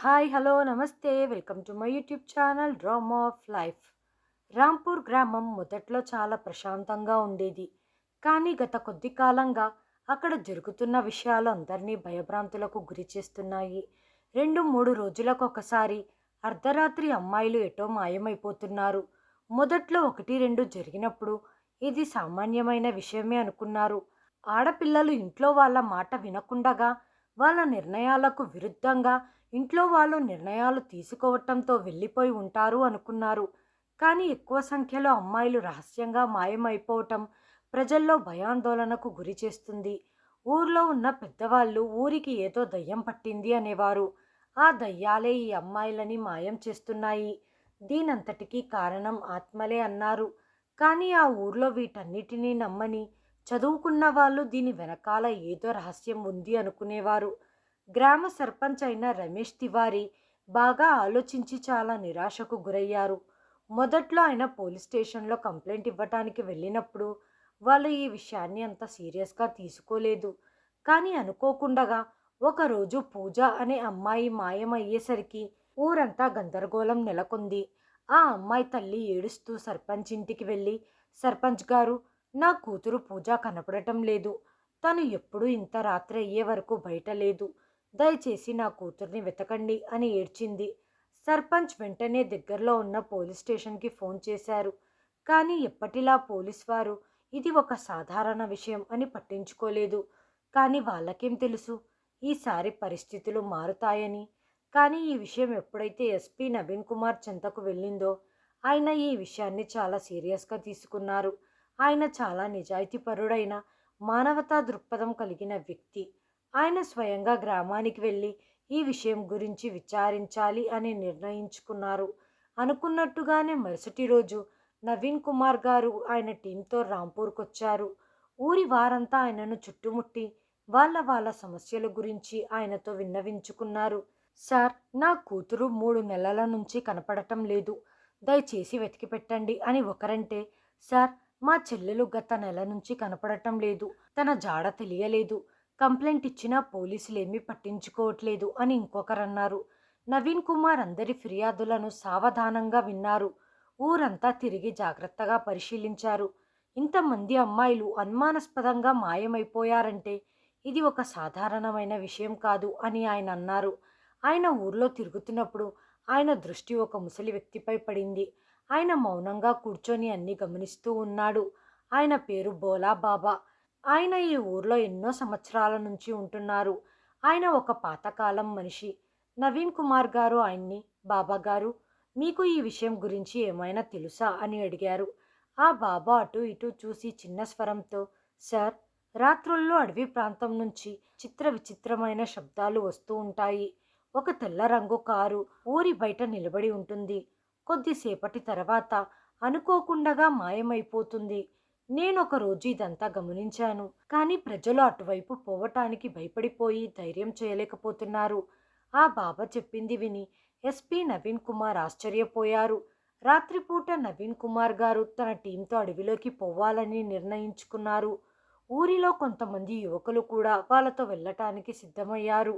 Hi hello నమస్తే. Welcome to my YouTube channel dream of life Rampur గ్రామం మొదట్లో చాలా ప్రశాంతంగా ఉండేది. కానీ గత కొద్ది కాలంగా అక్కడ జరుగుతున్న విషయాలు అందరినీ భయభ్రాంతులకు గురి చేస్తున్నాయి. రెండు మూడు రోజులకు ఒకసారి అర్ధరాత్రి అమ్మాయిలు ఎటో మాయమైపోతున్నారు. మొదట్లో ఒకటి రెండు జరిగినప్పుడు ఇది సామాన్యమైన విషయమే అనుకున్నారు. ఆడపిల్లలు ఇంట్లో వాళ్ళ మాట వినకుండగా వాళ్ళ నిర్ణయాలకు విరుద్ధంగా ఇంట్లో వాళ్ళు నిర్ణయాలు తీసుకోవటంతో వెళ్ళిపోయి ఉంటారు అనుకున్నారు. కానీ ఎక్కువ సంఖ్యలో అమ్మాయిలు రహస్యంగా మాయమైపోవటం ప్రజల్లో భయాందోళనకు గురి చేస్తుంది. ఊర్లో ఉన్న పెద్దవాళ్ళు ఊరికి ఏదో దయ్యం పట్టింది అనేవారు. ఆ దయ్యాలే ఈ అమ్మాయిలని మాయం చేస్తున్నాయి. దీనంతటికీ కారణం ఆత్మలే అన్నారు. కానీ ఆ ఊర్లో వీటన్నిటినీ నమ్మని చదువుకున్న వాళ్ళు దీని వెనకాల ఏదో రహస్యం ఉంది అనుకునేవారు. గ్రామ సర్పంచ్ అయిన రమేష్ తివారీ బాగా ఆలోచించి చాలా నిరాశకు గురయ్యారు. మొదట్లో ఆయన పోలీస్ స్టేషన్లో కంప్లైంట్ ఇవ్వటానికి వెళ్ళినప్పుడు వాళ్ళు ఈ విషయాన్ని అంత సీరియస్గా తీసుకోలేదు. కానీ అనుకోకుండగా ఒకరోజు పూజ అనే అమ్మాయి మాయమయ్యేసరికి ఊరంతా గందరగోళం నెలకొంది. ఆ అమ్మాయి తల్లి ఏడుస్తూ సర్పంచ్ ఇంటికి వెళ్ళి సర్పంచ్ గారు నా కూతురు పూజ కనపడటం లేదు. తను ఎప్పుడూ ఇంత రాత్రి అయ్యే వరకు బయట లేదు. దయచేసి నా కూతుర్ని వెతకండి అని ఏడ్చింది. సర్పంచ్ వెంటనే దగ్గరలో ఉన్న పోలీస్ స్టేషన్కి ఫోన్ చేశారు. కానీ ఎప్పటిలా పోలీస్ వారు ఇది ఒక సాధారణ విషయం అని పట్టించుకోలేదు. కానీ వాళ్ళకేం తెలుసు? ఈసారి పరిస్థితులు మారుతాయని. కానీ ఈ విషయం ఎప్పుడైతే ఎస్పీ నవీన్ కుమార్ చెంతకు వెళ్ళిందో ఆయన ఈ విషయాన్ని చాలా సీరియస్గా తీసుకున్నారు. ఆయన చాలా నిజాయితీపరుడైన మానవతా దృక్పథం కలిగిన వ్యక్తి. ఆయన స్వయంగా గ్రామానికి వెళ్ళి ఈ విషయం గురించి విచారించాలి అని నిర్ణయించుకున్నారు. అనుకున్నట్టుగానే మరుసటి రోజు నవీన్ కుమార్ గారు ఆయన టీంతో రాంపూర్కి వచ్చారు ఊరి వారంతా ఆయనను చుట్టుముట్టి వాళ్ళ వాళ్ళ సమస్యల గురించి ఆయనతో విన్నవించుకున్నారు. సార్ నా కూతురు మూడు నెలల నుంచి కనపడటం లేదు. దయచేసి వెతికి పెట్టండి అని ఒకరంటే సార్ మా చెల్లెలు గత నెల నుంచి కనపడటం లేదు. తన జాడ తెలియలేదు. కంప్లైంట్ ఇచ్చినా పోలీసులు ఏమీ పట్టించుకోవట్లేదు అని ఇంకొకరన్నారు. నవీన్ కుమార్ అందరి ఫిర్యాదులను సావధానంగా విన్నారు. ఊరంతా తిరిగి జాగ్రత్తగా పరిశీలించారు. ఇంతమంది అమ్మాయిలు అనుమానాస్పదంగా మాయమైపోయారంటే ఇది ఒక సాధారణమైన విషయం కాదు అని ఆయన అన్నారు. ఆయన ఊర్లో తిరుగుతున్నప్పుడు ఆయన దృష్టి ఒక ముసలి వ్యక్తిపై పడింది. ఆయన మౌనంగా కూర్చొని అన్ని గమనిస్తూ ఉన్నాడు. ఆయన పేరు బోలా బాబా. ఆయన ఈ ఊర్లో ఎన్నో సంవత్సరాల నుంచి ఉంటున్నారు. ఆయన ఒక పాతకాలం మనిషి. నవీన్ కుమార్ గారు ఆయన్ని బాబా గారు మీకు ఈ విషయం గురించి ఏమైనా తెలుసా అని అడిగారు. ఆ బాబా అటు ఇటు చూసి చిన్న స్వరంతో సార్ రాత్రుల్లో అడవి ప్రాంతం నుంచి చిత్ర విచిత్రమైన శబ్దాలు వస్తూ ఉంటాయి. ఒక తెల్ల రంగు కారు ఊరి బయట నిలబడి ఉంటుంది. కొద్దిసేపటి తర్వాత అనుకోకుండగా మాయమైపోతుంది. నేను ఒక రోజు ఇదంతా గమనించాను. కానీ ప్రజలు అటువైపు పోవటానికి భయపడిపోయి ధైర్యం చేయలేకపోతున్నారు. ఆ బాబా చెప్పింది విని ఎస్పీ నవీన్ కుమార్ ఆశ్చర్యపోయారు. రాత్రిపూట నవీన్ కుమార్ గారు తన టీంతో అడవిలోకి పోవాలని నిర్ణయించుకున్నారు. ఊరిలో కొంతమంది యువకులు కూడా వాళ్ళతో వెళ్ళటానికి సిద్ధమయ్యారు.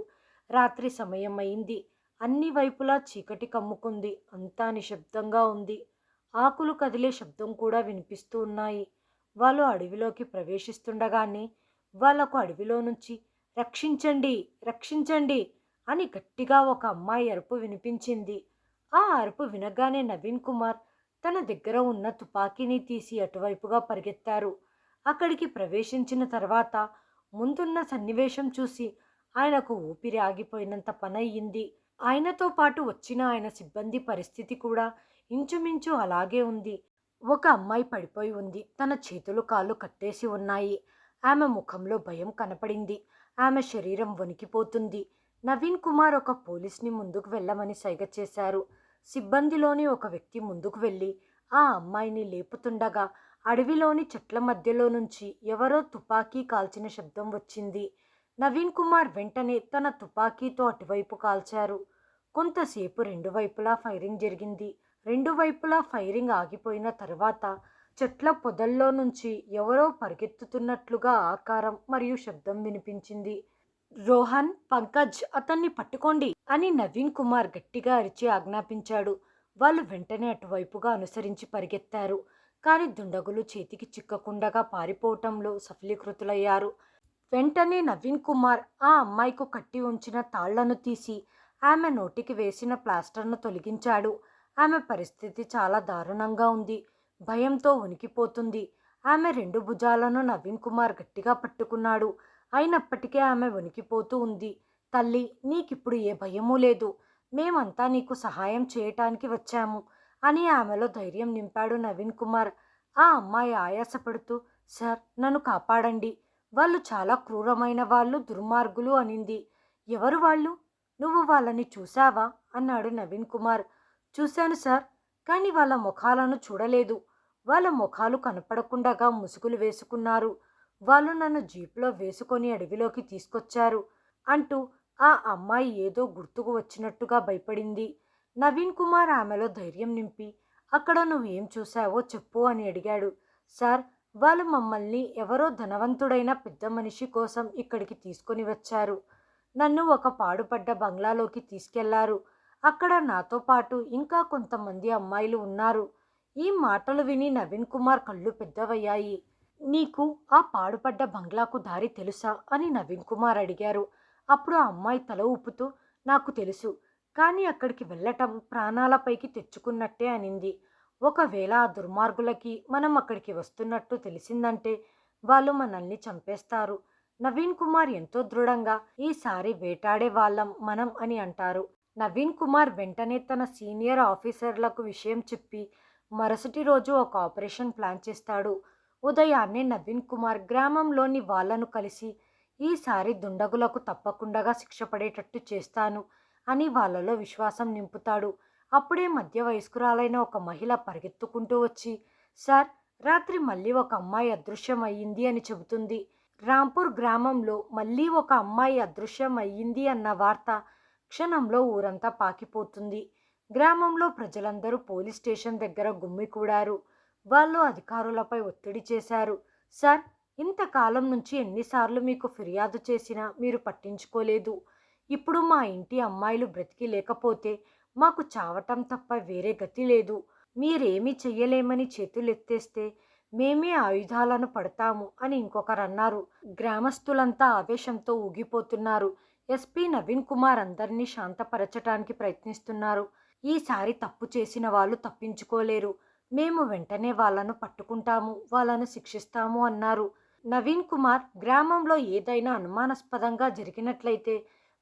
రాత్రి సమయం అయింది అన్ని వైపులా చీకటి కమ్ముకుంది. అంతా నిశ్శబ్దంగా ఉంది. ఆకులు కదిలే శబ్దం కూడా వినిపిస్తూ ఉన్నాయి. వాళ్ళు అడవిలోకి ప్రవేశిస్తుండగానే వాళ్ళకు అడవిలో నుంచి రక్షించండి రక్షించండి అని గట్టిగా ఒక అమ్మాయి అరుపు వినిపించింది. ఆ అరుపు వినగానే నవీన్ కుమార్ తన దగ్గర ఉన్న తుపాకీని తీసి అటువైపుగా పరిగెత్తారు. అక్కడికి ప్రవేశించిన తర్వాత ముందున్న సన్నివేశం చూసి ఆయనకు ఊపిరి ఆగిపోయినంత పనయ్యింది. ఆయనతో పాటు వచ్చిన ఆయన సిబ్బంది పరిస్థితి కూడా ఇంచుమించు అలాగే ఉంది. ఒక అమ్మాయి పడిపోయి ఉంది. తన చేతులు కాళ్ళు కట్టేసి ఉన్నాయి. ఆమె ముఖంలో భయం కనపడింది. ఆమె శరీరం వణికిపోతుంది. నవీన్ కుమార్ ఒక పోలీస్ని ముందుకు వెళ్ళమని సైగ చేశారు. సిబ్బందిలోని ఒక వ్యక్తి ముందుకు వెళ్ళి ఆ అమ్మాయిని లేపుతుండగా అడవిలోని చెట్ల మధ్యలో నుంచి ఎవరో తుపాకీ కాల్చిన శబ్దం వచ్చింది. నవీన్ కుమార్ వెంటనే తన తుపాకీతో అటువైపు కాల్చారు. కొంతసేపు రెండు వైపులా ఫైరింగ్ జరిగింది. రెండు వైపులా ఫైరింగ్ ఆగిపోయిన తర్వాత చెట్ల పొదల్లో నుంచి ఎవరో పరిగెత్తుతున్నట్లుగా ఆకారం మరియు శబ్దం వినిపించింది. రోహన్ పంకజ్ అతన్ని పట్టుకోండి అని నవీన్ కుమార్ గట్టిగా అరిచి ఆజ్ఞాపించాడు. వాళ్ళు వెంటనే అటువైపుగా అనుసరించి పరిగెత్తారు. కానీ దుండగులు చేతికి చిక్కకుండగా పారిపోవటంలో సఫలీకృతులయ్యారు. వెంటనే నవీన్ కుమార్ ఆ అమ్మాయికు కట్టి ఉంచిన తాళ్ళను తీసి ఆమె నోటికి వేసిన ప్లాస్టర్ను తొలగించాడు. ఆమె పరిస్థితి చాలా దారుణంగా ఉంది. భయంతో వణికిపోతుంది. ఆమె రెండు భుజాలను నవీన్ కుమార్ గట్టిగా పట్టుకున్నాడు. అయినప్పటికీ ఆమె వణికిపోతూ ఉంది. తల్లి నీకిప్పుడు ఏ భయమూ లేదు. మేమంతా నీకు సహాయం చేయటానికి వచ్చాము అని ఆమెలో ధైర్యం నింపాడు నవీన్ కుమార్. ఆ అమ్మాయి ఆయాసపడుతూ సార్ నన్ను కాపాడండి. వాళ్ళు చాలా క్రూరమైన వాళ్ళు దుర్మార్గులు అనింది. ఎవరు వాళ్ళు? నువ్వు వాళ్ళని చూసావా అన్నాడు నవీన్ కుమార్. చూశాను సార్. కానీ వాళ్ళ ముఖాలను చూడలేదు. వాళ్ళ ముఖాలు కనపడకుండగా ముసుగులు వేసుకున్నారు. వాళ్ళు నన్ను జీప్లో వేసుకొని అడవిలోకి తీసుకొచ్చారు అంటూ ఆ అమ్మాయి ఏదో గుర్తుకు వచ్చినట్టుగా భయపడింది. నవీన్ కుమార్ ఆమెలో ధైర్యం నింపి అక్కడ నువ్వేం చూశావో చెప్పు అని అడిగాడు. సార్ వాళ్ళు మమ్మల్ని ఎవరో ధనవంతుడైన పెద్ద మనిషి కోసం ఇక్కడికి తీసుకొని వచ్చారు. నన్ను ఒక పాడుపడ్డ బంగ్లాలోకి తీసుకెళ్ళారు. అక్కడ నాతో పాటు ఇంకా కొంతమంది అమ్మాయిలు ఉన్నారు. ఈ మాటలు విని నవీన్ కుమార్ కళ్ళు పెద్దవయ్యాయి. నీకు ఆ పాడుపడ్డ బంగ్లాకు దారి తెలుసా? అని నవీన్ కుమార్ అడిగారు. అప్పుడు ఆ అమ్మాయి తల ఊపుతూ నాకు తెలుసు. కానీ అక్కడికి వెళ్ళటం ప్రాణాలపైకి తెచ్చుకున్నట్టే అనింది. ఒకవేళ ఆ దుర్మార్గులకి మనం అక్కడికి వస్తున్నట్టు తెలిసిందంటే వాళ్ళు మనల్ని చంపేస్తారు. నవీన్ కుమార్ ఎంతో దృఢంగా ఈసారి వేటాడే వాళ్ళం మనం అని అంటారు. నవీన్ కుమార్ వెంటనే తన సీనియర్ ఆఫీసర్లకు విషయం చెప్పి మరుసటి రోజు ఒక ఆపరేషన్ ప్లాన్ చేస్తాడు. ఉదయాన్నే నవీన్ కుమార్ గ్రామంలోని వాళ్ళను కలిసి ఈసారి దుండగులకు తప్పకుండా శిక్ష పడేటట్టు చేస్తాను అని వాళ్ళలో విశ్వాసం నింపుతాడు. అప్పుడే మధ్య వయస్కురాలైన ఒక మహిళ పరిగెత్తుకుంటూ వచ్చి సార్ రాత్రి మళ్ళీ ఒక అమ్మాయి అదృశ్యం అయ్యింది అని చెబుతుంది. రాంపూర్ గ్రామంలో మళ్ళీ ఒక అమ్మాయి అదృశ్యం అయ్యింది అన్న వార్త క్షణంలో ఊరంతా పాకిపోతుంది. గ్రామంలో ప్రజలందరూ పోలీస్ స్టేషన్ దగ్గర గుమ్మికూడారు వాళ్ళు అధికారులపై ఒత్తిడి చేశారు. సార్ ఇంతకాలం నుంచి ఎన్నిసార్లు మీకు ఫిర్యాదు చేసినా మీరు పట్టించుకోలేదు. ఇప్పుడు మా ఇంటి అమ్మాయిలు బ్రతికి లేకపోతే మాకు చావటం తప్ప వేరే గతి లేదు. మీరేమీ చెయ్యలేమని చేతులెత్తేస్తే మేమే ఆయుధాలను పడతాము అని ఇంకొకరు అన్నారు గ్రామస్తులంతా ఆవేశంతో ఊగిపోతున్నారు. ఎస్పీ నవీన్ కుమార్ అందరినీ శాంతపరచటానికి ప్రయత్నిస్తున్నారు. ఈసారి తప్పు చేసిన వాళ్ళు తప్పించుకోలేరు. మేము వెంటనే వాళ్ళను పట్టుకుంటాము వాళ్ళను శిక్షిస్తాము అన్నారు. నవీన్ కుమార్ గ్రామంలో ఏదైనా అనుమానాస్పదంగా జరిగినట్లయితే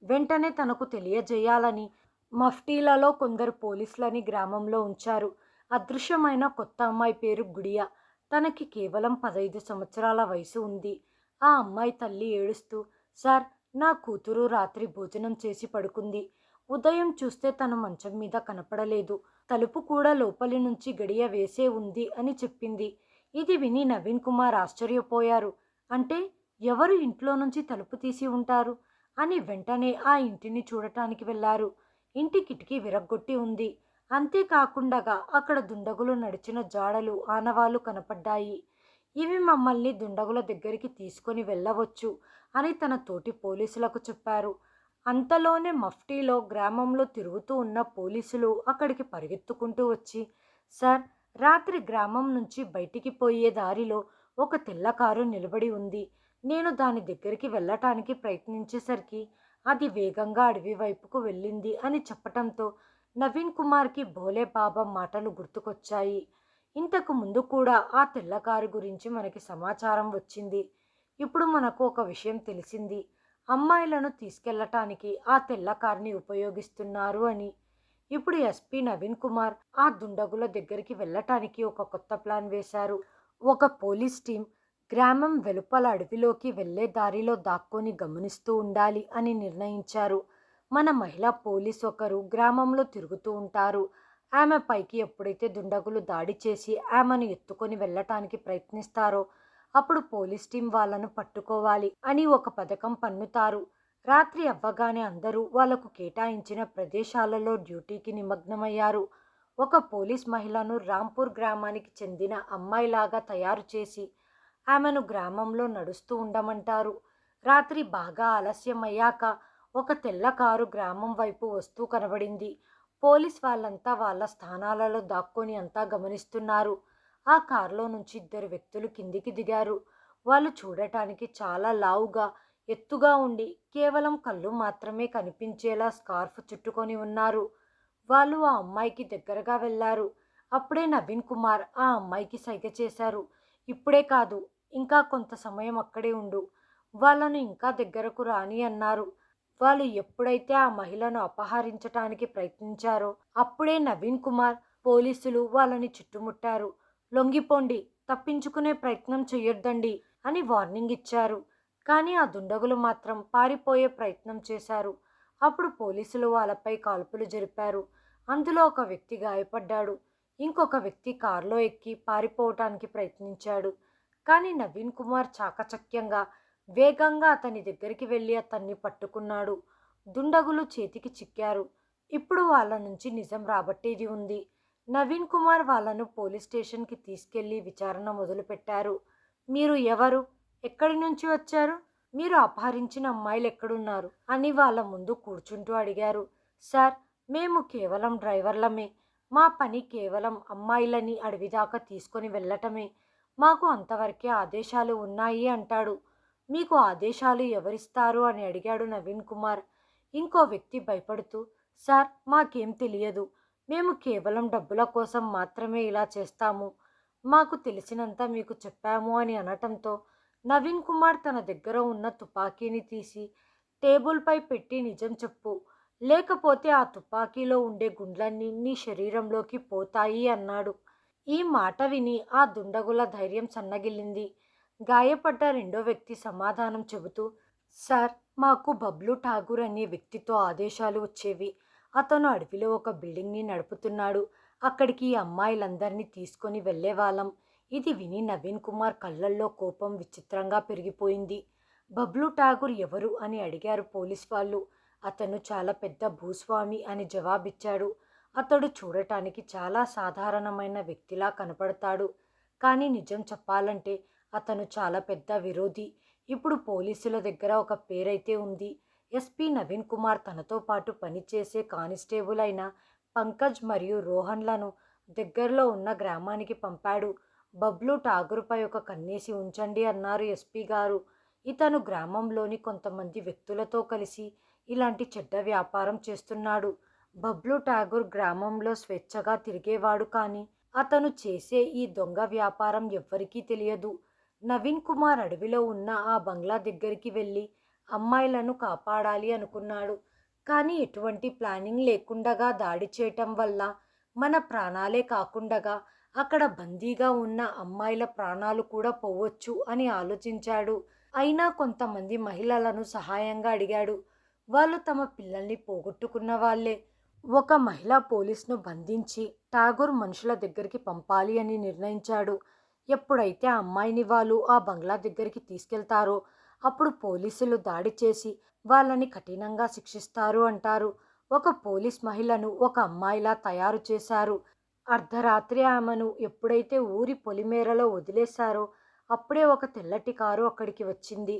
వెంటనే తనకు తెలియజేయాలని మఫ్టీలలో కొందరు పోలీసులని గ్రామంలో ఉంచారు. అదృశ్యమైన కొత్త అమ్మాయి పేరు గుడియా. తనకి కేవలం పదైదు సంవత్సరాల వయసు ఉంది. ఆ అమ్మాయి తల్లి ఏడుస్తూ సార్ నా కూతురు రాత్రి భోజనం చేసి పడుకుంది. ఉదయం చూస్తే తన మంచం మీద కనపడలేదు. తలుపు కూడా లోపలి నుంచి గడియ వేసే ఉంది అని చెప్పింది. ఇది విని నవీన్ కుమార్ ఆశ్చర్యపోయారు. అంటే ఎవరు ఇంట్లో నుంచి తలుపు తీసి ఉంటారు? అని వెంటనే ఆ ఇంటిని చూడటానికి వెళ్ళారు ఇంటి కిటికీ విరగ్గొట్టి ఉంది. అంతేకాకుండా అక్కడ దుండగులు నడిచిన జాడలు ఆనవాలు కనపడ్డాయి. ఇవి మమ్మల్ని దుండగుల దగ్గరికి తీసుకొని వెళ్ళవచ్చు. అని తన తోటి పోలీసులకు చెప్పారు. అంతలోనే మఫ్టీలో గ్రామంలో తిరుగుతూ ఉన్న పోలీసులు అక్కడికి పరిగెత్తుకుంటూ వచ్చి సార్ రాత్రి గ్రామం నుంచి బయటికి పోయే దారిలో ఒక తెల్ల కారు నిలబడి ఉంది. నేను దాని దగ్గరికి వెళ్ళటానికి ప్రయత్నించేసరికి అది వేగంగా అడవి వైపుకు వెళ్ళింది అని చెప్పటంతో నవీన్ కుమార్కి భోలే బాబా మాటలు గుర్తుకొచ్చాయి. ఇంతకు ముందు కూడా ఆ తెల్ల కారు గురించి మనకి సమాచారం వచ్చింది. ఇప్పుడు మనకు ఒక విషయం తెలిసింది. అమ్మాయిలను తీసుకెళ్ళటానికి ఆ తెల్ల కార్ని ఉపయోగిస్తున్నారు అని. ఇప్పుడు ఎస్పీ నవీన్ కుమార్ ఆ దుండగుల దగ్గరికి వెళ్ళటానికి ఒక కొత్త ప్లాన్ వేశారు. ఒక పోలీస్ టీం గ్రామం వెలుపల అడవిలోకి వెళ్ళే దారిలో దాక్కొని గమనిస్తూ ఉండాలి అని నిర్ణయించారు. మన మహిళా పోలీస్ ఒకరు గ్రామంలో తిరుగుతూ ఉంటారు. ఆమె పైకి ఎప్పుడైతే దుండగులు దాడి చేసి ఆమెను ఎత్తుకొని వెళ్ళటానికి ప్రయత్నిస్తారో అప్పుడు పోలీస్ టీం వాళ్ళను పట్టుకోవాలి అని ఒక పథకం పన్నుతారు. రాత్రి అవ్వగానే అందరూ వాళ్ళకు కేటాయించిన ప్రదేశాలలో డ్యూటీకి నిమగ్నమయ్యారు. ఒక పోలీస్ మహిళను రాంపూర్ గ్రామానికి చెందిన అమ్మాయిలాగా తయారు చేసి ఆమెను గ్రామంలో నడుస్తూ ఉండమంటారు. రాత్రి బాగా ఆలస్యమయ్యాక ఒక తెల్ల కారు గ్రామం వైపు వస్తూ కనబడింది. పోలీస్ వాళ్ళంతా వాళ్ళ స్థానాలలో దాక్కొని అంతా గమనిస్తున్నారు. ఆ కారులో నుంచి ఇద్దరు వ్యక్తులు కిందికి దిగారు. వాళ్ళు చూడటానికి చాలా లావుగా ఎత్తుగా ఉండి కేవలం కళ్ళు మాత్రమే కనిపించేలా స్కార్ఫ్ చుట్టుకొని ఉన్నారు. వాళ్ళు ఆ అమ్మాయికి దగ్గరగా వెళ్ళారు. అప్పుడే నవీన్ కుమార్ ఆ అమ్మాయికి సైగ చేశారు. ఇప్పుడే కాదు ఇంకా కొంత సమయం అక్కడే ఉండు. వాళ్ళను ఇంకా దగ్గరకు రాని అన్నారు. వాళ్ళు ఎప్పుడైతే ఆ మహిళను అపహరించటానికి ప్రయత్నించారో అప్పుడే నవీన్ కుమార్ పోలీసులు వాళ్ళని చుట్టుముట్టారు. లొంగిపోండి తప్పించుకునే ప్రయత్నం చేయొద్దండి అని వార్నింగ్ ఇచ్చారు. కానీ ఆ దుండగులు మాత్రం పారిపోయే ప్రయత్నం చేశారు. అప్పుడు పోలీసులు వాళ్ళపై కాల్పులు జరిపారు. అందులో ఒక వ్యక్తి గాయపడ్డాడు. ఇంకొక వ్యక్తి కారులో ఎక్కి పారిపోవటానికి ప్రయత్నించాడు. కానీ నవీన్ కుమార్ చాకచక్యంగా వేగంగా అతని దగ్గరికి వెళ్ళి అతన్ని పట్టుకున్నాడు. దుండగులు చేతికి చిక్కారు. ఇప్పుడు వాళ్ళ నుంచి నిజం రాబట్టేది ఉంది. నవీన్ కుమార్ వాళ్ళను పోలీస్ స్టేషన్కి తీసుకెళ్ళి విచారణ మొదలుపెట్టారు. మీరు ఎవరు? ఎక్కడి నుంచి వచ్చారు? మీరు అపహరించిన అమ్మాయిలు ఎక్కడున్నారు? అని వాళ్ళ ముందు కూర్చుంటూ అడిగారు. సార్ మేము కేవలం డ్రైవర్లమే. మా పని కేవలం అమ్మాయిలని అడవిదాకా తీసుకొని వెళ్ళటమే. మాకు అంతవరకే ఆదేశాలు ఉన్నాయి అంటాడు. మీకు ఆదేశాలు ఎవరిస్తారు? అని అడిగాడు నవీన్ కుమార్. ఇంకో వ్యక్తి భయపడుతూ సార్ మాకేం తెలియదు. మేము కేవలం డబ్బుల కోసం మాత్రమే ఇలా చేస్తాము. మాకు తెలిసినంత మీకు చెప్పాము అని అనటంతో నవీన్ కుమార్ తన దగ్గర ఉన్న తుపాకీని తీసి టేబుల్పై పెట్టి నిజం చెప్పు. లేకపోతే ఆ తుపాకీలో ఉండే గుండ్లన్నీ నీ శరీరంలోకి పోతాయి అన్నాడు. ఈ మాట విని ఆ దుండగుల ధైర్యం సన్నగిల్లింది. గాయపడ్డ రెండో వ్యక్తి సమాధానం చెబుతూ సార్ మాకు బబ్లు ఠాగూర్ అనే వ్యక్తితో ఆదేశాలు వచ్చేవి. అతను అడవిలో ఒక బిల్డింగ్ని నడుపుతున్నాడు. అక్కడికి ఈ అమ్మాయిలందరినీ తీసుకొని వెళ్ళేవాళ్ళం. ఇది విని నవీన్ కుమార్ కళ్ళల్లో కోపం విచిత్రంగా పెరిగిపోయింది. బబ్లు ఠాగూర్ ఎవరు అని అడిగారు పోలీస్ వాళ్ళు. అతను చాలా పెద్ద భూస్వామి అని జవాబిచ్చాడు. అతడు చూడటానికి చాలా సాధారణమైన వ్యక్తిలా కనపడతాడు. కానీ నిజం చెప్పాలంటే అతను చాలా పెద్ద విరోధి. ఇప్పుడు పోలీసుల దగ్గర ఒక పేరైతే ఉంది. ఎస్పీ నవీన్ కుమార్ తనతో పాటు పనిచేసే కానిస్టేబుల్ అయిన పంకజ్ మరియు రోహన్లను దగ్గరలో ఉన్న గ్రామానికి పంపాడు. బబ్లు ఠాగూర్పై ఒక కన్నేసి ఉంచండి అన్నారు ఎస్పీ గారు. ఇతను గ్రామంలోని కొంతమంది వ్యక్తులతో కలిసి ఇలాంటి చెడ్డ వ్యాపారం చేస్తున్నాడు. బబ్లు ఠాగూర్ గ్రామంలో స్వేచ్ఛగా తిరిగేవాడు కానీ అతను చేసే ఈ దొంగ వ్యాపారం ఎవ్వరికీ తెలియదు. నవీన్ కుమార్ అడవిలో ఉన్న ఆ బంగ్లా దగ్గరికి వెళ్ళి అమ్మాయిలను కాపాడాలి అనుకున్నాడు. కానీ ఎటువంటి ప్లానింగ్ లేకుండగా దాడి చేయటం వల్ల మన ప్రాణాలే కాకుండగా అక్కడ బందీగా ఉన్న అమ్మాయిల ప్రాణాలు కూడా పోవచ్చు అని ఆలోచించాడు. అయినా కొంతమంది మహిళలను సహాయంగా అడిగాడు. వాళ్ళు తమ పిల్లల్ని పోగొట్టుకున్న వాళ్ళే. ఒక మహిళా పోలీస్ను బంధించి ఠాగూర్ మనుషుల దగ్గరికి పంపాలి అని నిర్ణయించాడు. ఎప్పుడైతే ఆ అమ్మాయిని వాళ్ళు ఆ బంగ్లా దగ్గరికి తీసుకెళ్తారో అప్పుడు పోలీసులు దాడి చేసి వాళ్ళని కఠినంగా శిక్షిస్తారు అంటారు. ఒక పోలీస్ మహిళను ఒక అమ్మాయిలా తయారు చేశారు. అర్ధరాత్రి ఆమెను ఎప్పుడైతే ఊరి పొలిమేరలో వదిలేశారో అప్పుడే ఒక తెల్లటి కారు అక్కడికి వచ్చింది.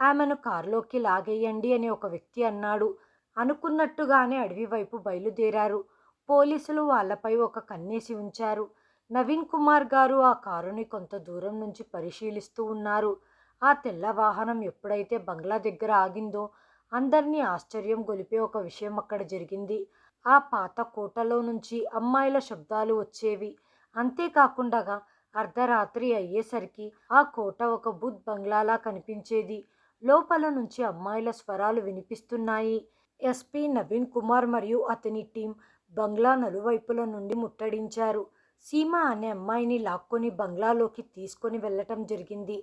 ఆమెను కారులోకి లాగేయండి అని ఒక వ్యక్తి అన్నాడు. అనుకున్నట్టుగానే అడవి వైపు బయలుదేరారు. పోలీసులు వాళ్ళపై ఒక కన్నేసి ఉంచారు. నవీన్ కుమార్ గారు ఆ కారుని కొంత దూరం నుంచి పరిశీలిస్తూ ఉన్నారు. ఆ తెల్ల వాహనం ఎప్పుడైతే బంగ్లా దగ్గర ఆగిందో అందరినీ ఆశ్చర్యం గొలిపే ఒక విషయం అక్కడ జరిగింది. ఆ పాత కోటలో నుంచి అమ్మాయిల శబ్దాలు వచ్చేవి. అంతేకాకుండా అర్ధరాత్రి అయ్యేసరికి ఆ కోట ఒక బుద్ధ్ బంగ్లాలా కనిపించేది. లోపల నుంచి అమ్మాయిల స్వరాలు వినిపిస్తున్నాయి. ఎస్పీ నవీన్ కుమార్ మరియు అతని టీం బంగ్లా నలువైపుల నుండి ముట్టడించారు. సీమ అనే అమ్మాయిని లాక్కొని బంగ్లాలోకి తీసుకొని వెళ్ళటం జరిగింది.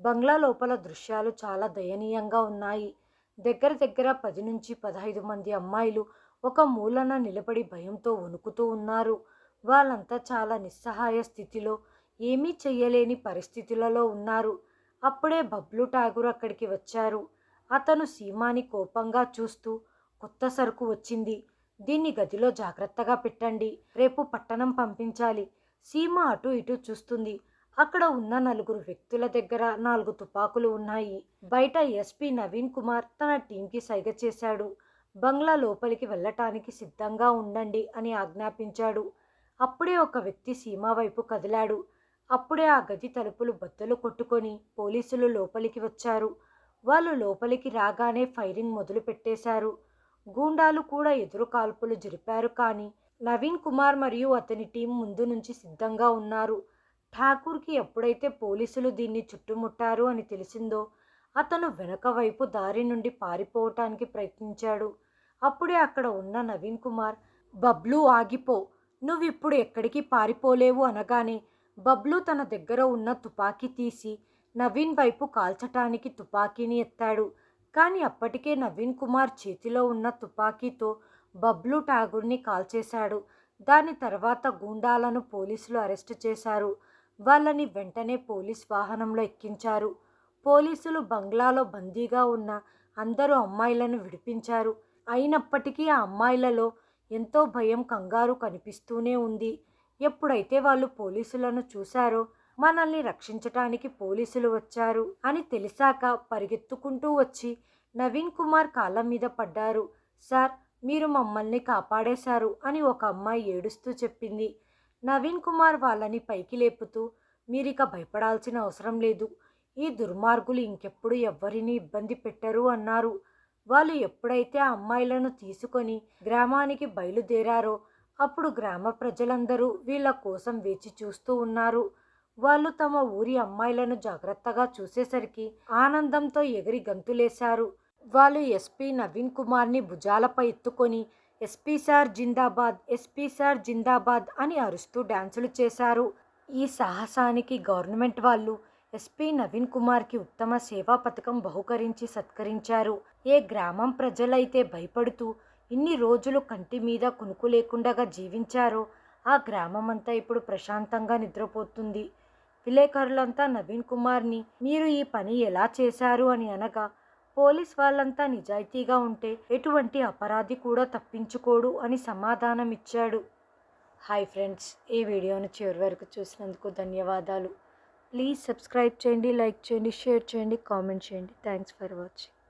బంగ్లా లోపల దృశ్యాలు చాలా దయనీయంగా ఉన్నాయి. దగ్గర దగ్గర పది నుంచి పదహైదు మంది అమ్మాయిలు ఒక మూలన నిలబడి భయంతో వణుకుతూ ఉన్నారు. వాళ్ళంతా చాలా నిస్సహాయ స్థితిలో ఏమీ చెయ్యలేని పరిస్థితులలో ఉన్నారు. అప్పుడే బబ్లు ఠాగూర్ అక్కడికి వచ్చారు. అతను సీమాని కోపంగా చూస్తూ కొత్త సరుకు వచ్చింది. దీన్ని గదిలో జాగ్రత్తగా పెట్టండి. రేపు పట్టణం పంపించాలి. సీమ అటు ఇటు చూస్తుంది. అక్కడ ఉన్న నలుగురు వ్యక్తుల దగ్గర నాలుగు తుపాకులు ఉన్నాయి. బయట ఎస్పీ నవీన్ కుమార్ తన టీంకి సైగ చేశాడు. బంగ్లా లోపలికి వెళ్ళటానికి సిద్ధంగా ఉండండి అని ఆజ్ఞాపించాడు. అప్పుడే ఒక వ్యక్తి సీమా వైపు కదిలాడు. అప్పుడే ఆ గది తలుపులు బద్దలు కొట్టుకొని పోలీసులు లోపలికి వచ్చారు. వాళ్ళు లోపలికి రాగానే ఫైరింగ్ మొదలు పెట్టేశారు. గూండాలు కూడా ఎదురు కాల్పులు జరిపారు కానీ నవీన్ కుమార్ మరియు అతని టీం ముందు నుంచి సిద్ధంగా ఉన్నారు. ఠాకూర్కి ఎప్పుడైతే పోలీసులు దీన్ని చుట్టుముట్టారు అని తెలిసిందో అతను వెనక వైపు దారి నుండి పారిపోవటానికి ప్రయత్నించాడు. అప్పుడే అక్కడ ఉన్న నవీన్ కుమార్ బబ్లు ఆగిపో నువ్విప్పుడు ఎక్కడికి పారిపోలేవు అనగానే బబ్లు తన దగ్గర ఉన్న తుపాకీ తీసి నవీన్ వైపు కాల్చటానికి తుపాకీని ఎత్తాడు. కానీ అప్పటికే నవీన్ కుమార్ చేతిలో ఉన్న తుపాకీతో బబ్లు ఠాగూర్ని కాల్చేశాడు. దాని తర్వాత గూండాలను పోలీసులు అరెస్టు చేశారు. వాళ్ళని వెంటనే పోలీస్ వాహనంలో ఎక్కించారు. పోలీసులు బంగ్లాలో బందీగా ఉన్న అందరూ అమ్మాయిలను విడిపించారు. అయినప్పటికీ ఆ అమ్మాయిలలో ఎంతో భయం కంగారు కనిపిస్తూనే ఉంది. ఎప్పుడైతే వాళ్ళు పోలీసులను చూశారో మనల్ని రక్షించటానికి పోలీసులు వచ్చారు అని తెలిసాక పరిగెత్తుకుంటూ వచ్చి నవీన్ కుమార్ కాళ్ళ మీద పడ్డారు. సార్ మీరు మమ్మల్ని కాపాడేశారు అని ఒక అమ్మాయి ఏడుస్తూ చెప్పింది. నవీన్ కుమార్ వాళ్ళని పైకి లేపుతూ మీరిక భయపడాల్సిన అవసరం లేదు. ఈ దుర్మార్గులు ఇంకెప్పుడు ఎవ్వరిని ఇబ్బంది పెట్టరు అన్నారు. వాళ్ళు ఎప్పుడైతే ఆ అమ్మాయిలను తీసుకొని గ్రామానికి బయలుదేరారో అప్పుడు గ్రామ ప్రజలందరూ వీళ్ళ కోసం వేచి చూస్తూ ఉన్నారు. వాళ్ళు తమ ఊరి అమ్మాయిలను జాగ్రత్తగా చూసేసరికి ఆనందంతో ఎగిరి గంతులేశారు. వాళ్ళు ఎస్పీ నవీన్ కుమార్ని భుజాలపై ఎత్తుకొని ఎస్పీ సార్ జిందాబాద్ ఎస్పీ సార్ జిందాబాద్ అని అరుస్తూ డ్యాన్సులు చేశారు. ఈ సాహసానికి గవర్నమెంట్ వాళ్ళు ఎస్పీ నవీన్ కుమార్కి ఉత్తమ సేవా పథకం బహుకరించి సత్కరించారు. ఏ గ్రామం ప్రజలైతే భయపడుతూ ఇన్ని రోజులు కంటి మీద కునుకు లేకుండా జీవించారో ఆ గ్రామం అంతా ఇప్పుడు ప్రశాంతంగా నిద్రపోతుంది. విలేకరులంతా నవీన్ కుమార్ని మీరు ఈ పని ఎలా చేశారు? అని అనగా పోలీస్ వాళ్ళంతా నిజాయితీగా ఉంటే ఎటువంటి అపరాధి కూడా తప్పించుకోడు అని సమాధానం ఇచ్చాడు హాయ్ ఫ్రెండ్స్ ఈ వీడియోను చివరి వరకు చూసినందుకు ధన్యవాదాలు. ప్లీజ్ సబ్స్క్రైబ్ చేయండి లైక్ చేయండి షేర్ చేయండి కామెంట్ చేయండి. Thanks for watching.